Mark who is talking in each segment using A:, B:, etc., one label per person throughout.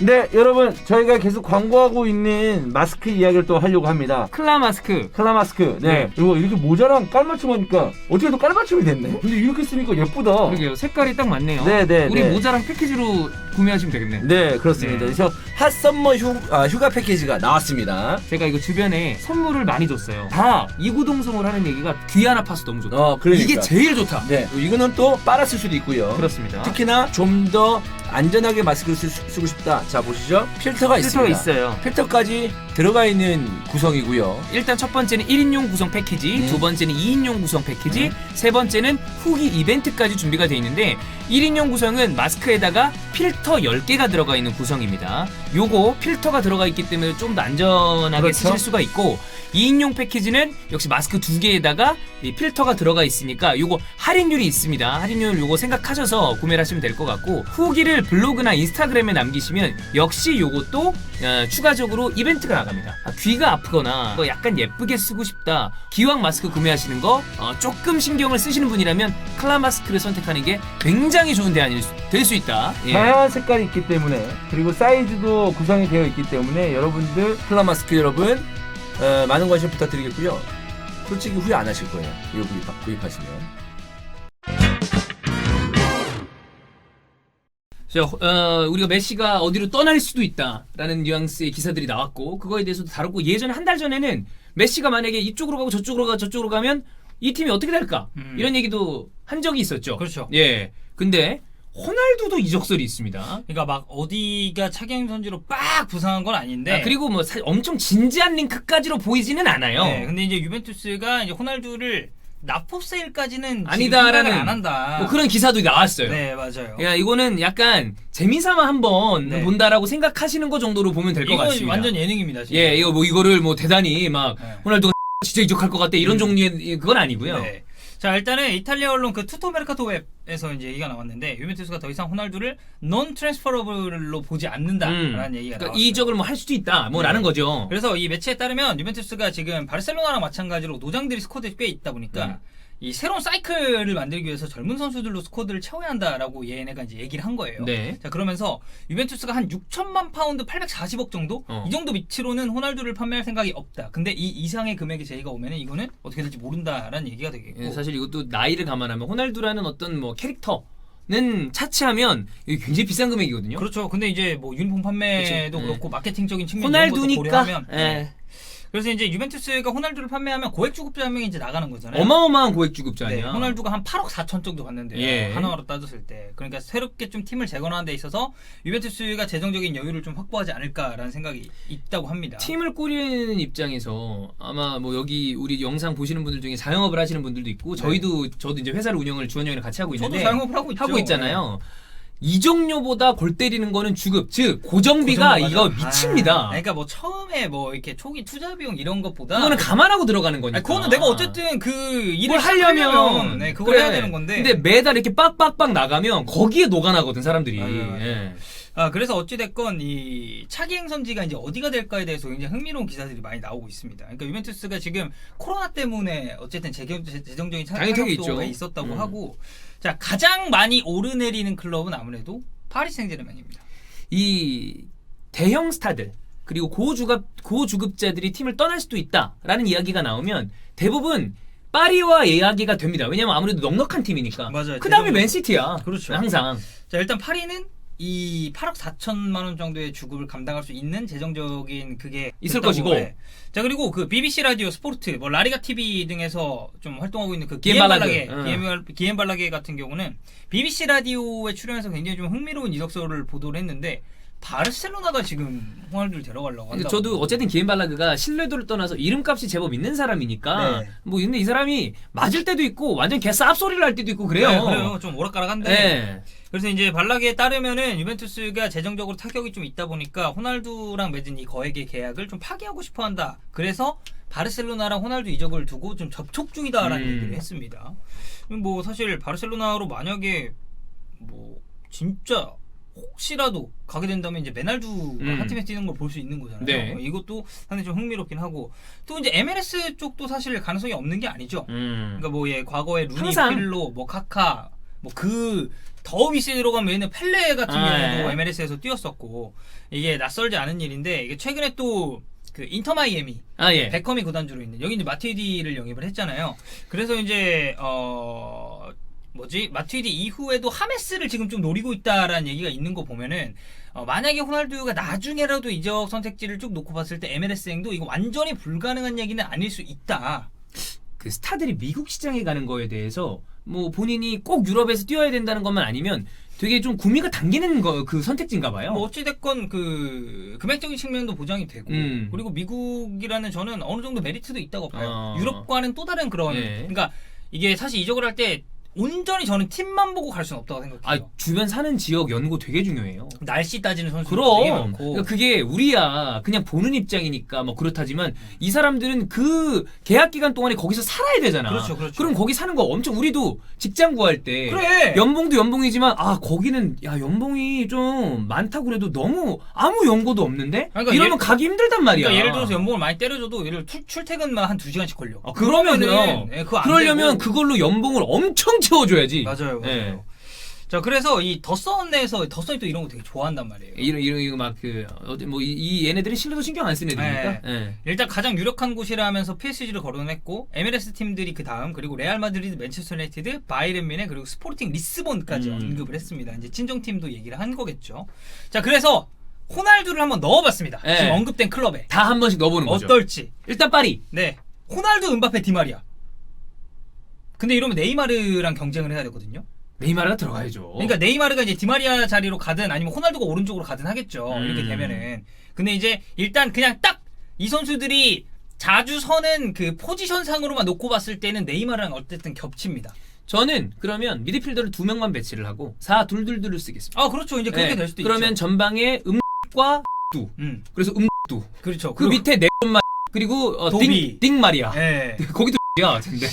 A: 네, 여러분 저희가 계속 광고하고 있는 마스크 이야기를 또 하려고 합니다.
B: 클라 마스크.
A: 클라 마스크. 네.
B: 네.
A: 이거 이렇게 모자랑 깔맞춤 하니까 어떻게 또 깔맞춤이 됐네. 근데 이렇게 쓰니까 예쁘다.
B: 그러게요. 색깔이 딱 맞네요.
A: 네, 네,
B: 우리
A: 네.
B: 모자랑 패키지로 구매하시면 되겠네.
A: 네, 그렇습니다.
B: 네.
A: 그래서 핫썸머 휴, 아, 휴가 패키지가 나왔습니다.
B: 제가 이거 주변에 선물을 많이 줬어요. 다 이구동성을 하는 얘기가 귀한 아파서 너무 좋다.
A: 어, 그러니까.
B: 이게 제일 좋다.
A: 네, 이거는 또 빨았을 수도 있고요.
B: 그렇습니다.
A: 특히나 좀 더 안전하게 마스크를 쓰, 쓰고 싶다. 자, 보시죠. 필터가,
B: 필터가
A: 있습니다.
B: 있어요.
A: 필터까지 들어가 있는 구성이고요.
B: 일단 첫 번째는 1인용 구성 패키지,
A: 네.
B: 두 번째는 2인용 구성 패키지,
A: 네.
B: 세 번째는 후기 이벤트까지 준비가 되어 있는데 1인용 구성은 마스크에다가 필터 10개가 들어가 있는 구성입니다. 요거 필터가 들어가 있기 때문에 좀 더 안전하게
A: 그렇죠.
B: 쓰실 수가 있고 2인용 패키지는 역시 마스크 두 개에다가 이 필터가 들어가 있으니까 요거 할인율이 있습니다. 할인율 요거 생각하셔서 구매를 하시면 될 것 같고 후기를 블로그나 인스타그램에 남기시면 역시 요것도 어, 추가적으로 이벤트가 나갑니다. 아, 귀가 아프거나 뭐 약간 예쁘게 쓰고 싶다. 기왕 마스크 구매하시는 거 어, 조금 신경을 쓰시는 분이라면 클라 마스크를 선택하는 게 굉장히 좋은 대안이 될 수 있다. 예.
A: 다양한 색깔이 있기 때문에 그리고 사이즈도 구성이 되어 있기 때문에 여러분들 플라 마스크 여러분 어, 많은 관심 부탁드리겠고요. 솔직히 후회 안 하실 거예요. 이거 구입, 구입하시면.
B: 자, 어, 우리가 메시가 어디로 떠날 수도 있다라는 뉘앙스의 기사들이 나왔고 그거에 대해서도 다뤘고 예전에 한 달 전에는 메시가 만약에 이쪽으로 가고 저쪽으로 가고 저쪽으로 가면 이 팀이 어떻게 될까
C: 음.
B: 이런 얘기도 한 적이 있었죠.
C: 그렇죠.
B: 예. 근데 호날두도 이적설이 있습니다.
C: 그러니까 막 어디가 차기형 선지로 빡 부상한 건 아닌데.
B: 아, 그리고 뭐 사- 엄청 진지한 링크까지로 보이지는 않아요.
C: 네, 근데 이제 유벤투스가 이제 호날두를 납포 세일까지는
B: 아니다라는
C: 안 한다.
B: 뭐 그런 기사도 나왔어요.
C: 네 맞아요.
B: 야 이거는 약간 재미삼아 한번
C: 네.
B: 본다라고 생각하시는 거 정도로 보면 될 것 같습니다.
C: 완전 예능입니다. 진짜.
B: 예, 이거 뭐 이거를 뭐 대단히 막
C: 네.
B: 호날두가 진짜 이적할 것 같다 이런
C: 음.
B: 종류의 그건 아니고요.
C: 네. 자 일단은 이탈리아 언론 그 투토 메르카토 웹에서 이제 얘기가 나왔는데 유벤투스가 더 이상 호날두를 non transferable로 보지 않는다라는 얘기가
B: 그러니까
C: 나왔어요.
B: 이 이적을 뭐 할 수도 있다, 뭐라는
C: 네.
B: 거죠.
C: 그래서 이 매체에 따르면 유벤투스가 지금 바르셀로나랑 마찬가지로 노장들이 스쿼드에 꽤 있다 보니까
B: 음.
C: 이 새로운 사이클을 만들기 위해서 젊은 선수들로 스쿼드를 채워야 한다라고 얘네가 이제 얘기를 한 거예요.
B: 네.
C: 자 그러면서 유벤투스가 한 6천만 파운드 840억 정도
B: 어.
C: 이 정도 위치로는 호날두를 판매할 생각이 없다. 근데 이 이상의 금액의 제의가 오면은 이거는 어떻게 될지 모른다라는 얘기가 되겠고.
B: 예, 사실 이것도 나이를 감안하면 호날두라는 어떤 뭐 캐릭터 는 차치하면 이게 굉장히 비싼 금액이거든요.
C: 그렇죠. 근데 이제 뭐 유니폼 판매도
B: 그치.
C: 그렇고 마케팅적인 측면 이런 것도
B: 호날두니까
C: 고려하면
B: 예.
C: 네. 그래서 이제 유벤투스가 호날두를 판매하면 고액 주급자 한 명이 이제 나가는 거잖아요.
B: 어마어마한 고액 주급자
C: 네,
B: 아니야.
C: 호날두가 한 8억 4천 정도 받는데요.
B: 예.
C: 한화로 따졌을 때. 그러니까 새롭게 좀 팀을 재건하는 데 있어서 유벤투스가 재정적인 여유를 좀 확보하지 않을까라는 생각이 있다고 합니다.
B: 팀을 꾸리는 입장에서 아마 뭐 여기 우리 영상 보시는 분들 중에 자영업을 하시는 분들도 있고 저희도 저도 이제 회사를 운영을 주원 형이랑 같이 하고
C: 네. 저도
B: 있는데
C: 자영업을 하고 있죠.
B: 하고 있잖아요. 이적료보다 골 때리는 거는 주급, 즉 고정비가
C: 고정비
B: 이거
C: 맞아.
B: 미칩니다.
C: 아, 그러니까 뭐 처음에 뭐 이렇게 초기 투자 비용 이런 것보다
B: 그거는 감안하고 들어가는 거니까.
C: 아니, 그거는 내가 어쨌든 그 일을
B: 이걸 하려면
C: 네, 그걸
B: 그래.
C: 해야 되는 건데.
B: 근데 매달 이렇게 빡빡빡 나가면 거기에 녹아나거든 사람들이.
C: 맞아요, 맞아요.
B: 예.
C: 아, 그래서 어찌됐건 이 차기 행선지가 이제 어디가 될까에 대해서 굉장히 흥미로운 기사들이 많이 나오고 있습니다. 그러니까 유벤투스가 지금 코로나 때문에 어쨌든 재경, 재- 재정적인. 타격도가 있었다고
B: 음.
C: 하고 자 가장 많이 오르내리는 클럽은 아무래도 파리 생제르맹입니다.
B: 이 대형 스타들 그리고 고주급 고주급자들이 팀을 떠날 수도 있다라는 이야기가 나오면 대부분 파리와 이야기가 됩니다. 왜냐면 아무래도 넉넉한 팀이니까.
C: 맞아요.
B: 그 다음에. 맨시티야.
C: 그렇죠.
B: 항상.
C: 자 일단 파리는 이 8억 4천만 원 정도의 주급을 감당할 수 있는 재정적인 그게
B: 있을 것이고.
C: 해. 자 그리고 그 BBC 라디오 스포르트 뭐 라리가 TV 등에서 좀 활동하고 있는 그
B: 기엠발라게.
C: 기엠발라게 기엠발라게 같은 경우는 BBC 라디오에 출연해서 굉장히 좀 흥미로운 이력서를 보도를 했는데 바르셀로나가 지금 호날두를 데려가려고 한다.
B: 저도 어쨌든 기엠발라그가 신뢰도를 떠나서 이름값이 제법 있는 사람이니까
C: 네.
B: 뭐 근데 이 사람이 맞을 때도 있고 완전 개 쌉소리를 할 때도 있고 그래요.
C: 네, 그래요. 좀 오락가락한데.
B: 네.
C: 그래서 이제 발라게에 따르면은 유벤투스가 재정적으로 타격이 좀 있다 보니까 호날두랑 맺은 이 거액의 계약을 좀 파기하고 싶어 한다. 그래서 바르셀로나랑 호날두 이적을 두고 좀 접촉 중이다라는
B: 음.
C: 얘기를 했습니다. 뭐 사실 바르셀로나로 만약에 뭐 진짜 혹시라도 가게 된다면 이제 메날두가
B: 음.
C: 한 팀에 뛰는 걸 볼 수 있는 거잖아요.
B: 네.
C: 이것도 상당히 좀 흥미롭긴 하고 또 이제 MLS 쪽도 사실 가능성이 없는 게 아니죠.
B: 음.
C: 그러니까 뭐 예, 과거에 루니,
B: 항상.
C: 필로, 뭐 카카, 뭐그더 위스에 들어간 외에는 펠레 같은
B: 아,
C: 경우도
B: 예.
C: MLS에서 뛰었었고 이게 낯설지 않은 일인데 이게 최근에 또 그 인터 마이애미
B: 아 예.
C: 베컴이 구단주로 있는 여기 이제 마티디를 영입을 했잖아요. 그래서 이제 어 뭐지 마티디 이후에도 하메스를 지금 좀 노리고 있다라는 얘기가 있는 거 보면은 어, 만약에 호날두가 나중에라도 이적 선택지를 쭉 놓고 봤을 때 MLS행도 이거 완전히 불가능한 얘기는 아닐 수 있다.
B: 그 스타들이 미국 시장에 가는 거에 대해서 뭐 본인이 꼭 유럽에서 뛰어야 된다는 것만 아니면 되게 좀 구미가 당기는 거 그 선택지인가 봐요.
C: 뭐 어찌됐건 그 금액적인 측면도 보장이 되고
B: 음.
C: 그리고 미국이라는 저는 어느 정도 메리트도 있다고 봐요.
B: 어.
C: 유럽과는 또 다른 그런
B: 예.
C: 그러니까 이게 사실 이적을 할때 온전히 저는 팀만 보고 갈 수는 없다고 생각해요.
B: 아 주변 사는 지역 연고 되게 중요해요.
C: 날씨 따지는 선수들 되게
B: 그럼
C: 많고
B: 그러니까 그게 우리야 그냥 보는 입장이니까 뭐 그렇다지만 이 사람들은 그 계약 기간 동안에 거기서 살아야 되잖아.
C: 그렇죠, 그렇죠.
B: 럼 거기 사는 거 엄청 우리도 직장 구할 때
C: 그래.
B: 연봉도 연봉이지만 아 거기는 야 연봉이 좀 많다고 그래도 너무 아무 연고도 없는데
C: 그러니까
B: 이러면
C: 예-
B: 가기 힘들단 말이야.
C: 그러니까 예를 들어서 연봉을 많이 때려줘도 예를 출, 출퇴근만 한 두 시간씩 걸려.
B: 아, 그러면은
C: 예, 그거 안
B: 그러려면
C: 되고.
B: 그걸로 연봉을 엄청 채워줘야지.
C: 맞아요, 맞아요.
B: 예.
C: 자 그래서 이 더선에서 더선이 또 이런 거 되게 좋아한단 말이에요.
B: 이런 이런 이거 막그 어디 뭐이 이 얘네들은 실내도 신경 안 쓰는 애들이니까. 예.
C: 일단 가장 유력한 곳이라 하면서 PSG를 거론했고 MLS 팀들이 그 다음 그리고 레알 마드리드, 맨체스터 유나이티드, 바이른 뮌헨 그리고 스포팅 리스본까지
B: 음.
C: 언급을 했습니다. 이제 친정 팀도 얘기를 한 거겠죠. 자 그래서 호날두를 한번 넣어봤습니다.
B: 예.
C: 지금 언급된 클럽에
B: 다 한 번씩 넣어보는 거죠.
C: 어떨지.
B: 일단 파리.
C: 네, 호날두, 은바페, 디마리아. 근데 이러면 네이마르랑 경쟁을 해야 되거든요.
B: 네이마르가 들어가야죠.
C: 그러니까 네이마르가 이제 디마리아 자리로 가든 아니면 호날두가 오른쪽으로 가든 하겠죠.
B: 음.
C: 이렇게 되면은. 근데 이제 일단 그냥 딱 이 선수들이 자주 서는 그 포지션상으로만 놓고 봤을 때는 네이마르랑 어쨌든 겹칩니다.
B: 저는 그러면 미드필더를 두 명만 배치를 하고 4 둘둘둘을 쓰겠습니다.
C: 아 그렇죠. 이제 그렇게
B: 예,
C: 될 수도
B: 그러면
C: 있죠.
B: 전방에 음과 두.
C: 음,
B: 그래서 음두.
C: 그렇죠.
B: 그 밑에 네마 그리고 어,
C: 도비.
B: 띵, 띵 마리아.
C: 예.
B: 거기도 야, 근데.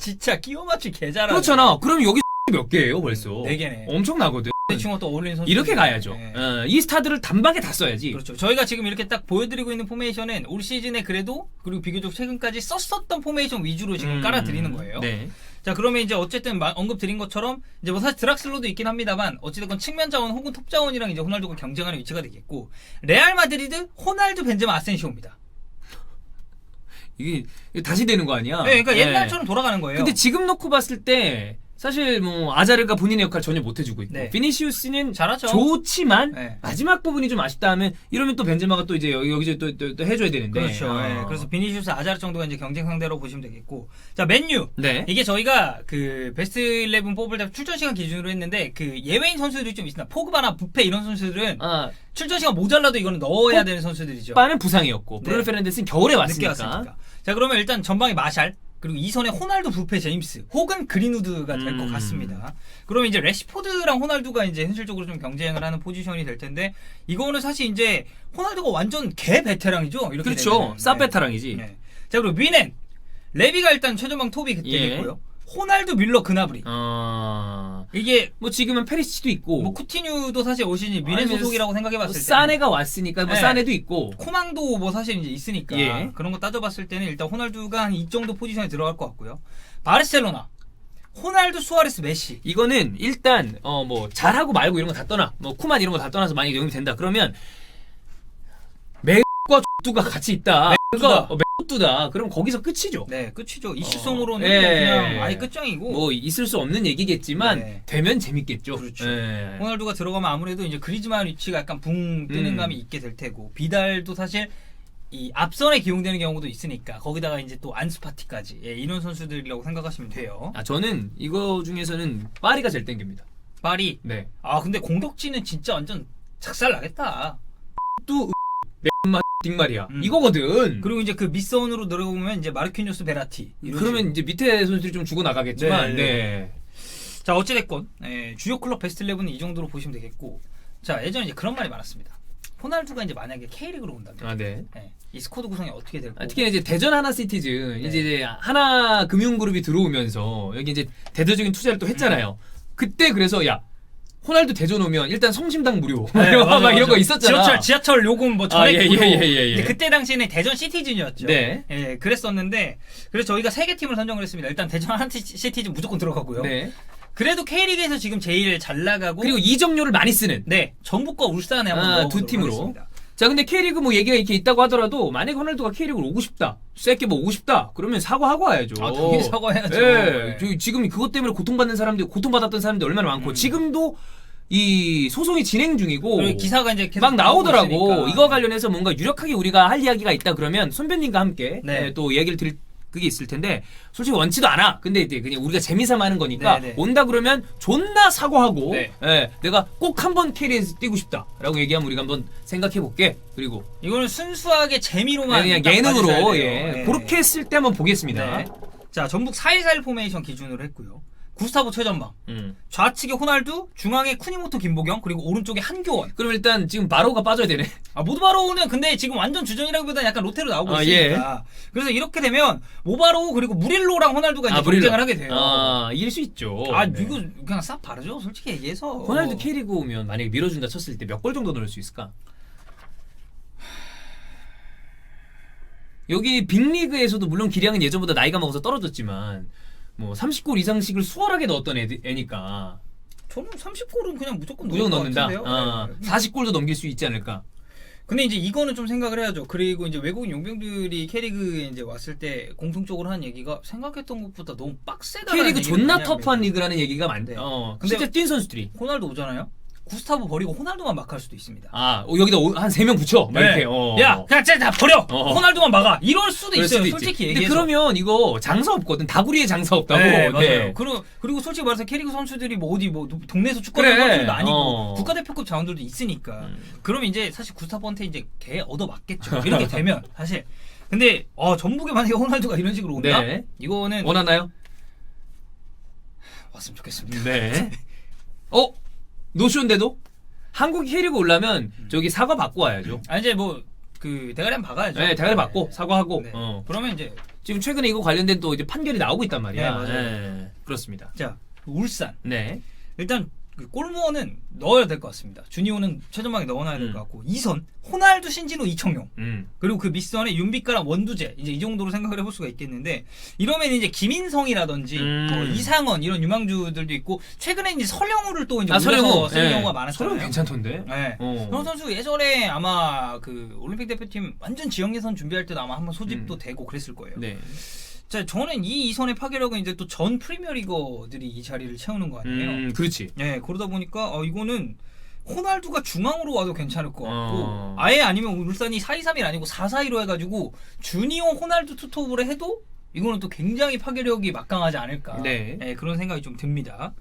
C: 진짜 끼워 맞추기 개잘하네.
B: 그렇잖아. 그럼 여기 몇 개예요, 벌써?
C: 네 개네.
B: 엄청나거든.
C: 대충 또 어울리는 선수.
B: 이렇게 가야죠.
C: 예.
B: 어, 이 스타들을 단박에 다 써야지.
C: 그렇죠. 저희가 지금 이렇게 딱 보여드리고 있는 포메이션은 올 시즌에 그래도 그리고 비교적 최근까지 썼었던 포메이션 위주로 지금
B: 음,
C: 깔아드리는 거예요.
B: 네.
C: 자 그러면 이제 어쨌든 마- 언급 드린 것처럼 이제 뭐 사실 드락슬로도 있긴 합니다만 어찌됐건 측면 자원 혹은 톱 자원이랑 이제 호날두가 경쟁하는 위치가 되겠고 레알 마드리드 호날두 벤제마 아센시오입니다.
B: 이게, 다시 되는 거 아니야?
C: 네, 그러니까
B: 예.
C: 옛날처럼 돌아가는 거예요.
B: 근데 지금 놓고 봤을 때 사실 뭐 아자르가 본인의 역할 전혀 못 해주고 있고
C: 네.
B: 비니시우스는
C: 잘하죠.
B: 좋지만
C: 네.
B: 마지막 부분이 좀 아쉽다 하면 이러면 또 벤제마가 또 이제 여기 여기서 또, 또, 또 해줘야 되는데
C: 그렇죠.
B: 어.
C: 예, 그래서 비니시우스 아자르 정도가 이제 경쟁 상대로 보시면 되겠고 자 맨유
B: 네.
C: 이게 저희가 그 베스트 11 뽑을 때 출전 시간 기준으로 했는데 그 예외인 선수들이 좀 있습니다. 포그바나 부페 이런 선수들은
B: 아
C: 출전 시간 모자라도 이거는 넣어야 되는 선수들이죠.
B: 빠는 부상이었고
C: 네.
B: 브루노 페르난데스는 겨울에
C: 늦게
B: 왔으니까
C: 왔으니까. 자 그러면 일단 전방에 마샬 그리고 이선에 호날두, 부페, 제임스 혹은 그린우드가 될 것
B: 음.
C: 같습니다. 그러면 이제 레시포드랑 호날두가 이제 현실적으로 좀 경쟁을 하는 포지션이 될 텐데 이거는 사실 이제 호날두가 완전 개 베테랑이죠. 이렇게
B: 그렇죠.
C: 되면은.
B: 사베타랑이지.
C: 네. 자 그리고 위넨 레비가 일단 최전방 톱이 그때
B: 예.
C: 됐고요. 호날두, 밀러, 그나브리
B: 어...
C: 이게
B: 뭐 지금은 페리시치도 있고
C: 뭐 쿠티뉴도 사실 올 시즌 위넨
B: 아니면
C: 소속이라고
B: 뭐
C: 생각해봤을 때
B: 사네가 왔으니까 뭐
C: 네.
B: 사네도 있고
C: 코망도 뭐 사실 이제 있으니까
B: 예.
C: 그런 거 따져봤을 때는 일단 호날두가 한 이 정도 포지션에 들어갈 것 같고요. 바르셀로나 호날두, 수아레스, 메시.
B: 이거는 일단 어 뭐 잘하고 말고 이런 거 다 떠나 뭐 쿠만 이런 거 다 떠나서 만약에 영입이 된다 그러면 맥과 뚜가 같이 있다 그러니까 어, 맥뚜다 그럼 거기서 끝이죠
C: 네, 끝이죠. 이슈송으로는
B: 예.
C: 그냥 아예 끝장이고
B: 뭐 있을 수 없는 얘기겠지만
C: 네.
B: 되면 재밌겠죠
C: 그렇죠.
B: 예.
C: 호날두가 들어가면 아무래도 이제 그리즈만 위치가 약간 붕 뜨는
B: 음.
C: 감이 있게 될 테고 비달도 사실 이 앞선에 기용되는 경우도 있으니까 거기다가 이제 또 안수파티까지 예, 이런 선수들이라고 생각하시면 돼요.
B: 아 저는 이거 중에서는 파리가 제일 땡깁니다
C: 파리.
B: 네
C: 아 근데 공격진은 진짜 완전 작살 나겠다.
B: 또 맥마 딩마리아
C: 음.
B: 이거거든
C: 그리고 이제 그 밑선으로 들어오면 이제 마르키뉴스 베라티. 이런
B: 그러면. 이제 밑에 선수들이 좀 죽어 나가겠지만
C: 네.
B: 네.
C: 자 어찌됐건 예, 주요 클럽 베스트 11은 이 정도로 보시면 되겠고 자 예전에 이제 그런 말이 많았습니다. 호날두가 이제 만약에 K리그로 온다면
B: 아, 네.
C: 예, 이 스쿼드 구성이 어떻게 될까?
B: 아, 특히 이제 대전 하나 시티즌
C: 네.
B: 이제 이제 하나 금융그룹이 들어오면서 여기 이제 대대적인 투자를 또 했잖아요. 그때 그래서 야 호날두 대전 오면 일단 성심당 무료
C: 네, 맞아,
B: 막 이런
C: 맞아.
B: 거 있었잖아.
C: 지하철 지하철 요금 뭐
B: 아,
C: 전액
B: 예,
C: 무료.
B: 예, 예, 예, 예.
C: 근데 그때 당시에는 대전 시티즌이었죠.
B: 네.
C: 예, 그랬었는데 그래서 저희가 세 개 팀을 선정을 했습니다. 일단 대전 한 시티즌 무조건 들어가고요.
B: 네.
C: 그래도 K리그에서 지금 제일 잘 나가고
B: 그리고 이적료를 많이 쓰는.
C: 네 전북과 울산에 한번
B: 아,
C: 넣어보도록
B: 두 팀으로.
C: 하겠습니다.
B: 자, 근데 K리그 뭐 얘기가 이렇게 있다고 하더라도 만약에 호날두가 K리그로 오고 싶다. 세게 뭐 오고 싶다. 그러면 사과하고 와야죠.
C: 아, 당연히 사과해야죠.
B: 예. 저- 지금 그것 때문에 고통받는 사람들, 고통받았던 사람들이 얼마나 많고
C: 음.
B: 지금도 이 소송이 진행 중이고
C: 그리고 기사가 이제 계속
B: 막 나오더라고.
C: 나오고 있으니까.
B: 이거 관련해서 뭔가 유력하게 우리가 할 이야기가 있다 그러면 손변님과 함께
C: 네.
B: 예, 또 얘기를 드릴 그게 있을 텐데 솔직히 원치도 않아. 근데 이제 그냥 우리가 재미삼아 하는 거니까
C: 네, 네.
B: 온다 그러면 존나 사과하고
C: 네.
B: 예, 내가 꼭 한번 캐리에서 뛰고 싶다라고 얘기하면 우리가 한번 생각해 볼게. 그리고
C: 이거는 순수하게 재미로만
B: 그냥
C: 딱
B: 예능으로
C: 봐주셔야 돼요.
B: 예,
C: 네.
B: 그렇게 했을 때 한번 보겠습니다.
C: 네. 자 전북 4-1-4-1 포메이션 기준으로 했고요. 구스타보 최전방
B: 음.
C: 좌측에 호날두, 중앙에 쿠니모토 김보경 그리고 오른쪽에 한교원.
B: 그럼 일단 지금 바로가 빠져야 되네.
C: 아 모바로우는 근데 지금 완전 주전이라기보다는 약간 로테로 나오고
B: 아,
C: 있으니까. 그래서 이렇게 되면 모바로우 그리고 무릴로랑 호날두가 이제
B: 무릴로.
C: 경쟁을 하게 돼요.
B: 아, 이길 수 있죠.
C: 아
B: 네.
C: 이거 그냥 싹 바르죠 솔직히 얘기해서.
B: 호날두 K리그 오면 만약에 밀어준다 쳤을 때 몇 골 정도 넣을 수 있을까? 여기 빅리그에서도 물론 기량은 예전보다 나이가 먹어서 떨어졌지만 뭐 30골 이상씩을 수월하게 넣었던 애, 애니까
C: 저는 30골은 그냥 무조건
B: 무조건
C: 넣을 것
B: 넣는다.
C: 같은데요.
B: 어,
C: 네.
B: 40골도 넘길 수 있지 않을까?
C: 근데 이제 이거는 좀 생각을 해야죠. 그리고 이제 외국인 용병들이 K리그에 이제 왔을 때 공통적으로 한 얘기가 생각했던 것보다 너무 빡세다.
B: K리그 존나 터프한 리그라는 얘기가 많대.
C: 네.
B: 어,
C: 근데-
B: 진짜 뛴 선수들이.
C: 호날두 오잖아요. 구스타보 버리고 호날두만 막할 수도 있습니다.
B: 아 어, 여기다 한 세 명 붙여. 막 이렇게. 어.
C: 야, 그냥 쟤다 버려.
B: 어.
C: 호날두만 막아. 이럴 수도
B: 그럴
C: 있어요.
B: 수도 있지.
C: 솔직히
B: 근데
C: 얘기해서.
B: 그러면 이거 장사 없거든. 다구리에 장사 없다고.
C: 네, 맞아요.
B: 네.
C: 그리고, 그리고 솔직히 말해서 K리그 선수들이 뭐 어디 뭐 동네에서 축구하는
B: 그래.
C: 선수들도 아니고
B: 어.
C: 국가대표급 자원들도 있으니까.
B: 음.
C: 그럼 이제 사실 구스타보한테 이제 개 얻어 맞겠죠. 이렇게 되면 사실. 근데 어 전북에 만약에 호날두가 이런 식으로 온다?
B: 네.
C: 이거는
B: 원하나요?
C: 왔으면 좋겠습니다.
B: 네. 어? 노쇼인데도? 한국 K리그 올라면 저기 사과 받고 와야죠.
C: 아 이제 뭐 그 대가리 한번 박아야죠.
B: 네, 대가리 받고 사과하고.
C: 네.
B: 어.
C: 그러면 이제
B: 지금 최근에 이거 관련된 또 이제 판결이 나오고 있단 말이야.
C: 네, 맞아요.
B: 네, 그렇습니다.
C: 자 울산
B: 네.
C: 일단 그 골무어는 넣어야 될 것 같습니다. 주니오는 최전방에 넣어놔야 될
B: 음.
C: 것 같고 이선 호날두 신진호 이청용
B: 음.
C: 그리고 그 밑선에 윤빛가랑 원두재 이제 이 정도로 생각을 해볼 수가 있겠는데 이러면 이제 김인성이라든지
B: 음.
C: 뭐 이상원 이런 유망주들도 있고 최근에 이제 설영우를 또 이제
B: 아,
C: 올려서
B: 서령우.
C: 쓰는
B: 네.
C: 경우가 많았잖아요.
B: 서령우 괜찮던데?
C: 네.
B: 어.
C: 서영 선수 예전에 아마 그 올림픽 대표팀 완전 지역 예선 준비할 때도 아마 한번 소집도
B: 음.
C: 되고 그랬을 거예요.
B: 네.
C: 자, 저는 이 이선의 파괴력은 이제 또 전 프리미어리거들이 이 자리를 채우는 거 아니에요.
B: 음, 그렇지.
C: 네, 그러다 보니까 어, 이거는 호날두가 중앙으로 와도 괜찮을 것 같고
B: 어.
C: 아예 아니면 울산이 4-2-3-1 아니고 4-4-2로 해가지고 주니오 호날두 투톱으로 해도 이거는 또 굉장히 파괴력이 막강하지 않을까
B: 네.
C: 그런 생각이 좀 듭니다.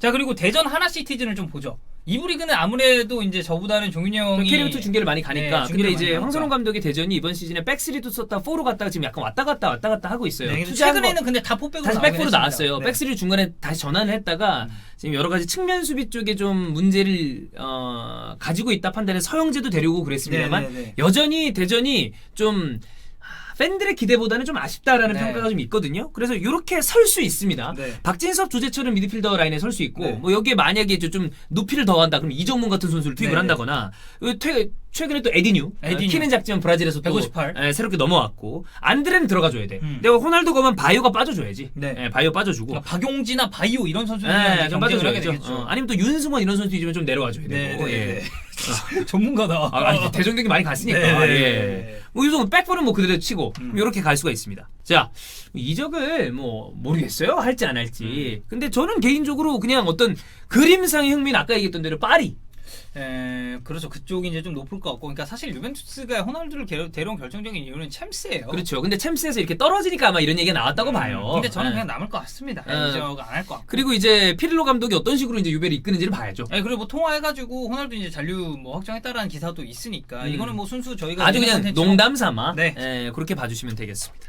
C: 자 그리고 대전 하나 시티즌을 좀 보죠. 이부 리그는 아무래도 이제 저보다는 종윤이 형이
B: K리그 중계를 많이 가니까.
C: 네, 중계를
B: 근데 이제
C: 가니까.
B: 황선홍 감독의 대전이 이번 시즌에 백스리도 썼다, 포로 갔다가 지금 약간 왔다 갔다 왔다 갔다 하고 있어요.
C: 네,
B: 투자한 거-
C: 최근에는 근데 다 포백으로
B: 다시
C: 나오긴
B: 백포로
C: 했습니다.
B: 나왔어요.
C: 네.
B: 백스리 중간에 다시 전환을 했다가
C: 음.
B: 지금 여러 가지 측면 수비 쪽에 좀 문제를 어, 가지고 있다 판단해 서영재도 데려오고 그랬습니다만
C: 네, 네, 네.
B: 여전히 대전이 좀 아, 팬들의 기대보다는 좀 아쉽다라는
C: 네.
B: 평가가 좀 있거든요. 그래서 이렇게 설 수 있습니다.
C: 네.
B: 박진섭, 조재철은 미드필더 라인에 설 수 있고
C: 네.
B: 뭐 여기에 만약에 좀 높이를 더한다 그럼 이정문 같은 선수를 투입을
C: 네.
B: 한다거나 그 퇴- 최근에 또 에디뉴,
C: 에디뉴.
B: 어, 키는 작지만 브라질에서 또
C: 158.
B: 예, 새롭게 넘어왔고 안드레는 들어가줘야 돼.
C: 음.
B: 내가 호날두 가면 바이오가 빠져줘야지.
C: 네.
B: 예, 바이오 빠져주고.
C: 그러니까 박용진이나 바이오 이런 이제
B: 좀 빠져줘야죠. 어, 아니면 또 윤승원 이런 선수 있으면 좀 내려와줘야
C: 네,
B: 되고.
C: 네,
B: 예.
C: 네. 전문가다.
B: 아, 아니, 대전 경기 많이 갔으니까.
C: 네, 네,
B: 예.
C: 네.
B: 뭐 요즘 백볼은 뭐 그대로 치고
C: 음.
B: 이렇게 갈 수가 있습니다. 자 이적을 뭐 모르겠어요 할지 안
C: 음.
B: 할지. 근데 저는 개인적으로 그냥 어떤 그림상의 흥미는 아까 얘기했던 대로 파리.
C: 에, 그렇죠. 그쪽이 이제 좀 높을 것 같고. 그러니까 사실 유벤투스가 호날두를 게- 데려온 결정적인 이유는 챔스예요.
B: 그렇죠. 근데 챔스에서 이렇게 떨어지니까 아마 이런 얘기가 나왔다고 봐요.
C: 음, 근데 저는
B: 예.
C: 그냥 남을 것 같습니다.
B: 예.
C: 이적 안할 것 같고.
B: 그리고 이제 피를로 감독이 어떤 식으로 이제 유배를 이끄는지를 봐야죠.
C: 예, 그리고 뭐 통화해가지고 호날두 이제 잔류 뭐 확정했다라는 기사도 있으니까
B: 음.
C: 이거는 뭐 순수 저희가
B: 아주 그냥 농담 삼아
C: 네.
B: 예, 그렇게 봐주시면 되겠습니다.